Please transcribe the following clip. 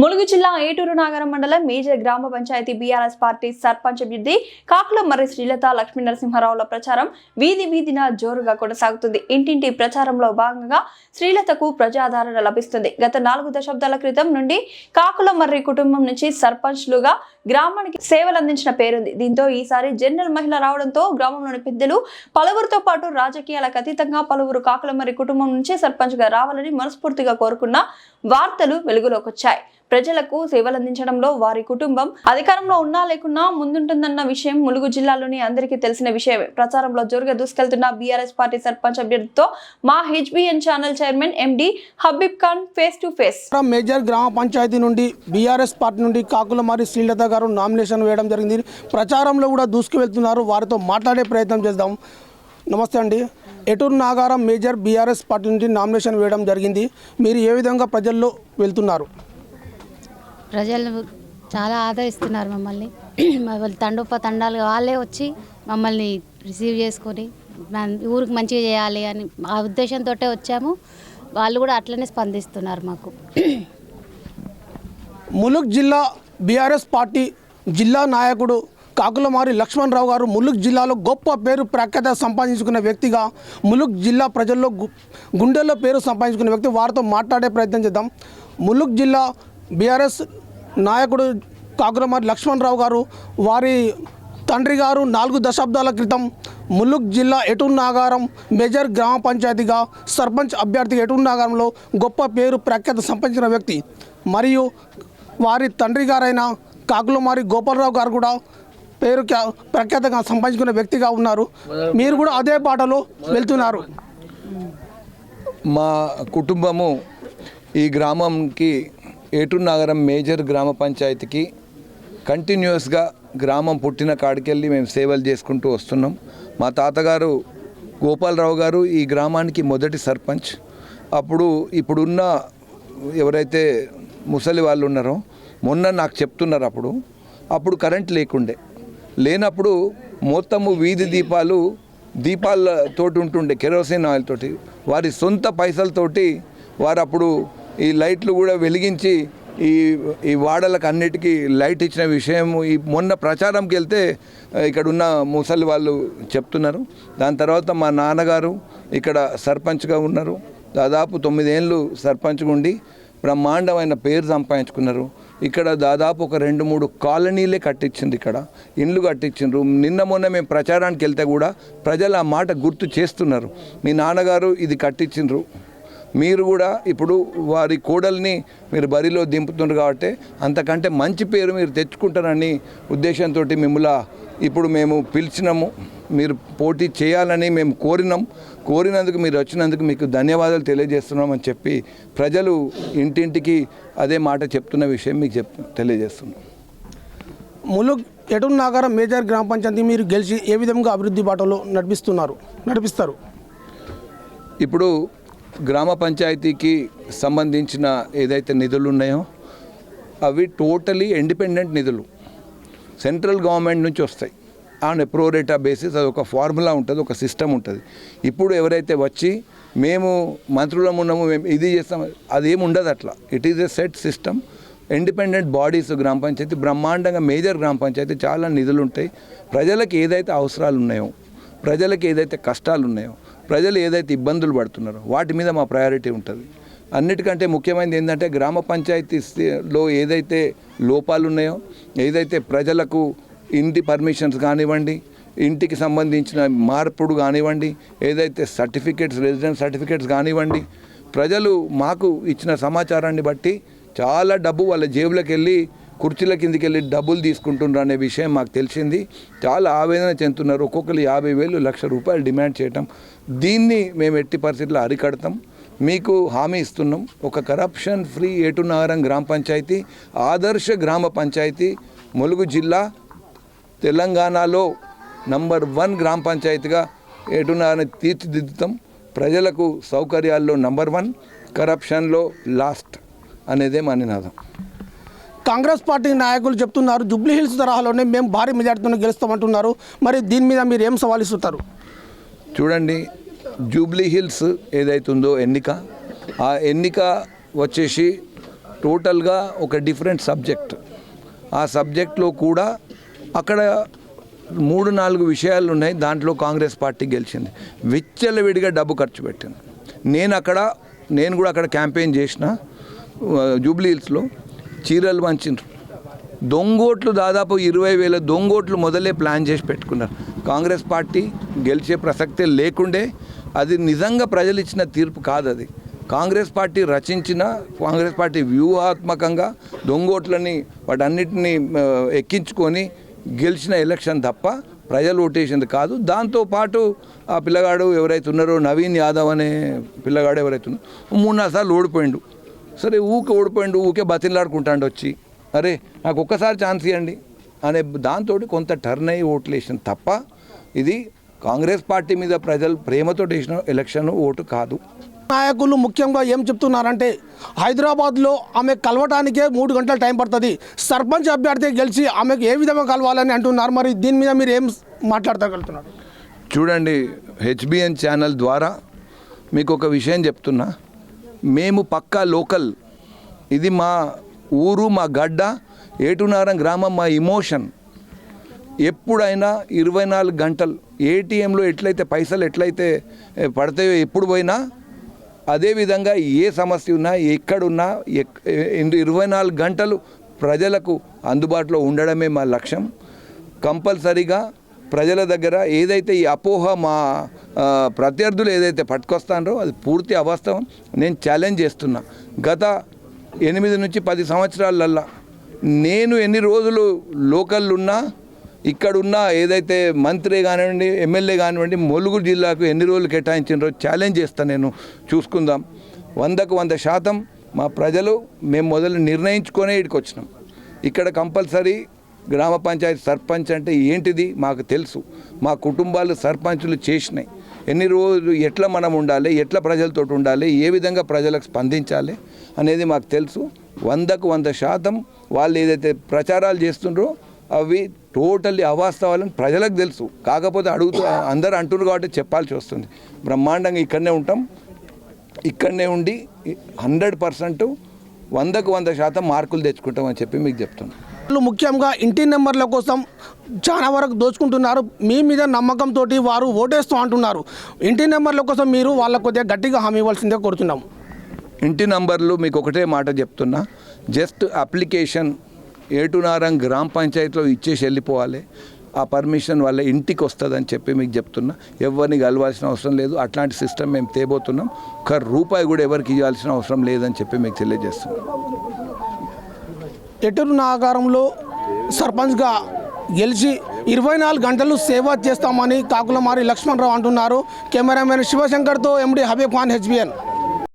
ములుగు జిల్లా ఏటూరు నాగరం మండలం మేజర్ గ్రామ పంచాయతీ బీఆర్ఎస్ పార్టీ సర్పంచ్ అభ్యర్థి కాకుల మర్రి శ్రీలత లక్ష్మీ నరసింహారావుల ప్రచారం వీధి వీధిన జోరుగా కొనసాగుతుంది. ఇంటింటి ప్రచారంలో భాగంగా శ్రీలతకు ప్రజాదరణ లభిస్తుంది. గత నాలుగు దశాబ్దాల క్రితం నుండి కాకుల మర్రి కుటుంబం నుంచి సర్పంచ్లుగా గ్రామానికి సేవలు అందించిన పేరుంది. దీంతో ఈసారి జనరల్ మహిళ రావడంతో గ్రామంలోని పెద్దలు పలువురితో పాటు రాజకీయాలకు అతీతంగా పలువురు కాకులమర్రి కుటుంబం నుంచి సర్పంచ్గా రావాలని మనస్ఫూర్తిగా కోరుకున్న వార్తలు వెలుగులోకి వచ్చాయి ప్రజలకు సేవలందించడంలో వారి కుటుంబం అధికారంలో ఉన్నా లేకున్నా ముందుంటుందన్న విషయం ములుగు జిల్లాలోని అందరికీ తెలిసిన విషయమే. ప్రచారంలో జోరుగా దూసుకెళ్తున్న బీఆర్ఎస్ పార్టీ సర్పంచ్ అభ్యర్థితో మా HBN channel chairman MD Habib Khan face to face. Major గ్రామ పంచాయతీ నుండి బీఆర్ఎస్ పార్టీ నుండి కాకుల మరి శ్రీలత గారు నామినేషన్ వేయడం జరిగింది. ప్రచారంలో కూడా దూసుకు వెళ్తున్నారు వారితో మాట్లాడే ప్రయత్నం చేద్దాం. నమస్తే అండి. Eturu Nagaram major BRS party నుండి నామినేషన్ వేయడం జరిగింది. మీరు ఏ విధంగా ప్రజల్లో వెళ్తున్నారు? ప్రజలు చాలా ఆదరిస్తున్నారు మమ్మల్ని. మమ్మల్ని తండోప తండాలుగా వాళ్ళే వచ్చి మమ్మల్ని రిసీవ్ చేసుకొని ఊరికి మంచిగా చేయాలి అని ఆ ఉద్దేశంతో వచ్చాము. వాళ్ళు కూడా అట్లనే స్పందిస్తున్నారు మాకు. ములుగ్ జిల్లా బీఆర్ఎస్ పార్టీ జిల్లా నాయకుడు కాకులమారి లక్ష్మణ్ రావు గారు ములుగ్ జిల్లాలో గొప్ప పేరు ప్రఖ్యాత సంపాదించుకున్న వ్యక్తిగా ములుగ్ జిల్లా ప్రజల్లో గు- గుండెల్లో పేరు సంపాదించుకున్న వ్యక్తి వారితో మాట్లాడే ప్రయత్నం చేద్దాం. ములుగ్ జిల్లా బీఆర్ఎస్ నాయకుడు కాకులమారి లక్ష్మణరావు గారు వారి తండ్రి గారు నాలుగు దశాబ్దాల క్రితం ములుగ్ జిల్లా ఎటూర్ నాగారం మేజర్ గ్రామ పంచాయతీగా సర్పంచ్ అభ్యర్థిగా ఎటూర్ నాగారంలో గొప్ప పేరు ప్రఖ్యాత సంపాదించిన వ్యక్తి. మరియు వారి తండ్రి గారైన కాకులమారి గోపాలరావు గారు కూడా పేరు క్యా- ప్రఖ్యాతంగా సంపాదించుకున్న వ్యక్తిగా ఉన్నారు. మీరు కూడా అదే బాటలో వెళ్తున్నారు. మా కుటుంబము ఈ గ్రామంకి ఏటూరు నగరం మేజర్ గ్రామ పంచాయతీకి కంటిన్యూస్గా గ్రామం పుట్టిన కాడికెళ్ళి మేము సేవలు చేసుకుంటూ వస్తున్నాం. మా తాతగారు గోపాలరావు గారు ఈ గ్రామానికి మొదటి సర్పంచ్. అప్పుడు ఇప్పుడున్న ఎవరైతే ముసలి వాళ్ళు ఉన్నారో మొన్న నాకు చెప్తున్నారు అప్పుడు. అప్పుడు కరెంట్ లేకుండే. లేనప్పుడు మొత్తము వీధి దీపాలు దీపాలతోటి ఉంటుండే కెరోసిన్ ఆయిల్ తోటి వారి సొంత పైసలతోటి వారు అప్పుడు ఈ లైట్లు కూడా వెలిగించి ఈ ఈ వాడలకు అన్నిటికీ లైట్ ఇచ్చిన విషయం ఈ మొన్న ప్రచారంకి వెళ్తే ఇక్కడ ఉన్న ముసలి వాళ్ళు చెప్తున్నారు. దాని తర్వాత మా నాన్నగారు ఇక్కడ సర్పంచ్గా ఉన్నారు. దాదాపు తొమ్మిదేళ్ళు సర్పంచ్గా ఉండి బ్రహ్మాండమైన పేరు సంపాదించుకున్నారు. ఇక్కడ దాదాపు ఒక రెండు మూడు కాలనీలే కట్టించింది ఇక్కడ. ఇండ్లు కట్టించిండ్రు. నిన్న మొన్న మేము ప్రచారానికి వెళ్తే కూడా ప్రజలు ఆ మాట గుర్తు చేస్తున్నారు. మీ నాన్నగారు ఇది కట్టించిండ్రు. మీరు కూడా ఇప్పుడు వారి కోడల్ని మీరు బరిలో దింపుతున్నారు కాబట్టి అంతకంటే మంచి పేరు మీరు తెచ్చుకుంటారని ఉద్దేశంతో మిమ్మల్ని ఇప్పుడు మేము పిలిచినాము మీరు పోటీ చేయాలని మేము కోరినాం. కోరినందుకు మీరు వచ్చినందుకు మీకు ధన్యవాదాలు తెలియజేస్తున్నామని చెప్పి ప్రజలు ఇంటింటికి అదే మాట చెప్తున్న విషయం మీకు చెప్ తెలియజేస్తున్నాం. ములుగ్ నాగారం మేజర్ గ్రామ పంచాయతీ మీరు గెలిచి ఏ విధంగా అభివృద్ధి బాటలో నడిపిస్తున్నారు నడిపిస్తారు? ఇప్పుడు గ్రామ పంచాయతీకి సంబంధించిన ఏదైతే నిధులు ఉన్నాయో అవి టోటలీ ఇండిపెండెంట్ నిధులు. సెంట్రల్ గవర్నమెంట్ నుంచి వస్తాయి. ఆన్ ప్రోరేటా బేసిస్ అది ఒక ఫార్ములా ఉంటుంది ఒక సిస్టమ్ ఉంటుంది. ఇప్పుడు ఎవరైతే వచ్చి మేము మంత్రులం ఉన్నాము మేము ఇది చేస్తాం అదేమి ఉండదు అట్లా. It is a set system independent bodies గ్రామ పంచాయతీ బ్రహ్మాండంగా మేజర్ గ్రామ పంచాయతీ చాలా నిధులు ఉంటాయి. ప్రజలకు ఏదైతే అవసరాలు ఉన్నాయో ప్రజలకు ఏదైతే కష్టాలు ఉన్నాయో ప్రజలు ఏదైతే ఇబ్బందులు పడుతున్నారో వాటి మీద మా ప్రయారిటీ ఉంటుంది. అన్నిటికంటే ముఖ్యమైనది ఏంటంటే గ్రామ పంచాయతీలో ఏదైతే లోపాలు ఉన్నాయో ఏదైతే ప్రజలకు ఇంటి పర్మిషన్స్ కానివ్వండి ఇంటికి సంబంధించిన మార్పుడు కానివ్వండి ఏదైతే సర్టిఫికేట్స్ రెసిడెన్స్ సర్టిఫికేట్స్ కానివ్వండి ప్రజలు మాకు ఇచ్చిన సమాచారాన్ని బట్టి చాలా డబ్బు వాళ్ళ జేబులకు వెళ్ళి కుర్చీల కిందికి వెళ్ళి డబ్బులు తీసుకుంటున్నారు అనే విషయం మాకు తెలిసింది. చాలా ఆవేదన చెందుతున్నారు. ఒక్కొక్కరు యాభై వేలు లక్ష రూపాయలు డిమాండ్ చేయటం. దీన్ని మేము ఎట్టి పరిస్థితుల్లో అరికడతాం. మీకు హామీ ఇస్తున్నాం. ఒక కరప్షన్ ఫ్రీ ఏటునారం గ్రామ పంచాయతీ ఆదర్శ గ్రామ పంచాయతీ ములుగు జిల్లా తెలంగాణలో నంబర్ వన్ గ్రామ పంచాయతీగా ఏటునారని తీర్చిదిద్దుతాం. ప్రజలకు సౌకర్యాల్లో నంబర్ వన్ కరప్షన్లో లాస్ట్ అనేదే మా నినాదం. కాంగ్రెస్ పార్టీ నాయకులు చెప్తున్నారు జూబ్లీ హిల్స్ తరహాలోనే మేము భారీ మెజార్టీతో గెలుస్తామంటున్నారు. మరి దీని మీద మీరు ఏం సవాల్ ఇస్తుంటారు చూడండి జూబ్లీ హిల్స్ ఏదైతుందో ఎన్నిక ఆ ఎన్నిక వచ్చేసి టోటల్గా ఒక డిఫరెంట్ సబ్జెక్ట్. ఆ సబ్జెక్ట్లో కూడా అక్కడ మూడు నాలుగు విషయాలు ఉన్నాయి దాంట్లో కాంగ్రెస్ పార్టీ గెలిచింది. విచ్చలవిడిగా డబ్బు ఖర్చు పెట్టింది. నేను అక్కడ నేను కూడా అక్కడ క్యాంపెయిన్ చేసిన జూబ్లీ హిల్స్లో చీరలు పంచిండ్రు దొంగోట్లు దాదాపు ఇరవై వేల దొంగోట్లు మొదలే ప్లాన్ చేసి పెట్టుకున్నారు. కాంగ్రెస్ పార్టీ గెలిచే ప్రసక్తే లేకుండే అది నిజంగా ప్రజలు ఇచ్చిన తీర్పు కాదు అది కాంగ్రెస్ పార్టీ రచించిన కాంగ్రెస్ పార్టీ వ్యూహాత్మకంగా దొంగోట్లని వాటన్నిటిని ఎక్కించుకొని గెలిచిన ఎలక్షన్ తప్ప ప్రజలు ఓటేసింది కాదు. దాంతోపాటు ఆ పిల్లగాడు ఎవరైతే ఉన్నారో నవీన్ యాదవ్ అనే పిల్లగాడు ఎవరైతే ఉన్నారో మూడు నాలుగు సార్లు ఓడిపోయిండు. సరే ఊకే ఓడిపోయిండు ఊకే బతిలాడుకుంటాడు వచ్చి అరే నాకు ఒక్కసారి ఛాన్స్ ఇవ్వండి అనే దాంతో కొంత టర్న్ అయ్యి ఓట్లు వేసిన తప్ప ఇది కాంగ్రెస్ పార్టీ మీద ప్రజలు ప్రేమతో వేసిన ఎలక్షన్ ఓటు కాదు. నాయకులు ముఖ్యంగా ఏం చెప్తున్నారంటే హైదరాబాద్లో ఆమె కలవటానికే మూడు గంటల టైం పడుతుంది. సర్పంచ్ అభ్యర్థి గెలిచి ఆమెకు ఏ విధంగా కలవాలని అంటున్నారు. మరి దీని మీద మీరు ఏం మాట్లాడగలుగుతున్నారు చూడండి హెచ్బిఎన్ ఛానల్ ద్వారా మీకు ఒక విషయం చెప్తున్నా. మేము పక్కా లోకల్ ఇది మా ఊరు మా గడ్డ ఏటునారం గ్రామం మా ఇమోషన్. ఎప్పుడైనా ఇరవై నాలుగు గంటలు ఏటీఎంలో ఎట్లయితే పైసలు ఎట్లయితే పడతాయో ఎప్పుడు పోయినా అదేవిధంగా ఏ సమస్య ఉన్నా ఎక్కడున్నా ఎక్- ఇరవై నాలుగు గంటలు ప్రజలకు అందుబాటులో ఉండడమే మా లక్ష్యం. కంపల్సరీగా ప్రజల దగ్గర ఏదైతే ఈ అపోహ మా ప్రత్యర్థులు ఏదైతే పట్టుకొస్తారో అది పూర్తి అవాస్తవం. నేను ఛాలెంజ్ చేస్తున్నా. గత ఎనిమిది నుంచి పది సంవత్సరాలల్లా. నేను ఎన్ని రోజులు లోకల్ ఉన్నా ఇక్కడున్న ఏదైతే మంత్రి కానివ్వండి ఎమ్మెల్యే కానివ్వండి ములుగు జిల్లాకు ఎన్ని రోజులు కేటాయించినో ఛాలెంజ్ చేస్తాను నేను. చూసుకుందాం. వందకు వంద శాతం మా ప్రజలు మేము మొదలు నిర్ణయించుకొనే ఇక్కడికి వచ్చినాం ఇక్కడ కంపల్సరీ గ్రామ పంచాయతీ సర్పంచ్ అంటే ఏంటిది మాకు తెలుసు. మా కుటుంబాలు సర్పంచులు చేసినాయి. ఎన్ని రోజులు ఎట్లా మనం ఉండాలి ఎట్లా ప్రజలతో ఉండాలి ఏ విధంగా ప్రజలకు స్పందించాలి అనేది మాకు తెలుసు. వందకు వంద శాతం వాళ్ళు ఏదైతే ప్రచారాలు చేస్తుండ్రో అవి టోటల్లీ అవాస్తవాలని ప్రజలకు తెలుసు. కాకపోతే అడుగుతూ అందరు అంటున్నారు కాబట్టి చెప్పాల్సి వస్తుంది. బ్రహ్మాండంగా ఇక్కడనే ఉంటాం. ఇక్కడనే ఉండి హండ్రెడ్ పర్సెంట్ వందకు వంద శాతం మార్కులు తెచ్చుకుంటామని చెప్పి మీకు చెప్తున్నాను ముఖ్యంగా ఇంటి నెంబర్ల కోసం చాలా వరకు దోచుకుంటున్నారు. మీ మీద నమ్మకంతో వారు ఓటేస్తూ అంటున్నారు. ఇంటి నెంబర్ల కోసం మీరు వాళ్ళ కొద్దిగా గట్టిగా హామీ ఇవ్వాల్సిందే కోరుతున్నాం ఇంటి నంబర్లు మీకు ఒకటే మాట చెప్తున్నా. జస్ట్ అప్లికేషన్ ఏటునారం గ్రామ పంచాయతీలో ఇచ్చేసి వెళ్ళిపోవాలి. ఆ పర్మిషన్ వల్ల ఇంటికి వస్తుందని చెప్పి మీకు చెప్తున్నా. ఎవరిని కలవాల్సిన అవసరం లేదు. అట్లాంటి సిస్టమ్ మేము తేబోతున్నాం. ఒక రూపాయి కూడా ఎవరికి ఇవ్వాల్సిన అవసరం లేదని చెప్పి మీకు తెలియజేస్తున్నాం. ఎటూరు నాగారంలో సర్పంచ్గా గెలిచి ఇరవై నాలుగు గంటలు సేవ చేస్తామని కాకులమారి లక్ష్మణరావు అంటున్నారు. కెమెరామెన్ శివశంకర్తో ఎండి హబీబ్ ఖాన్ హెచ్బిఎన్.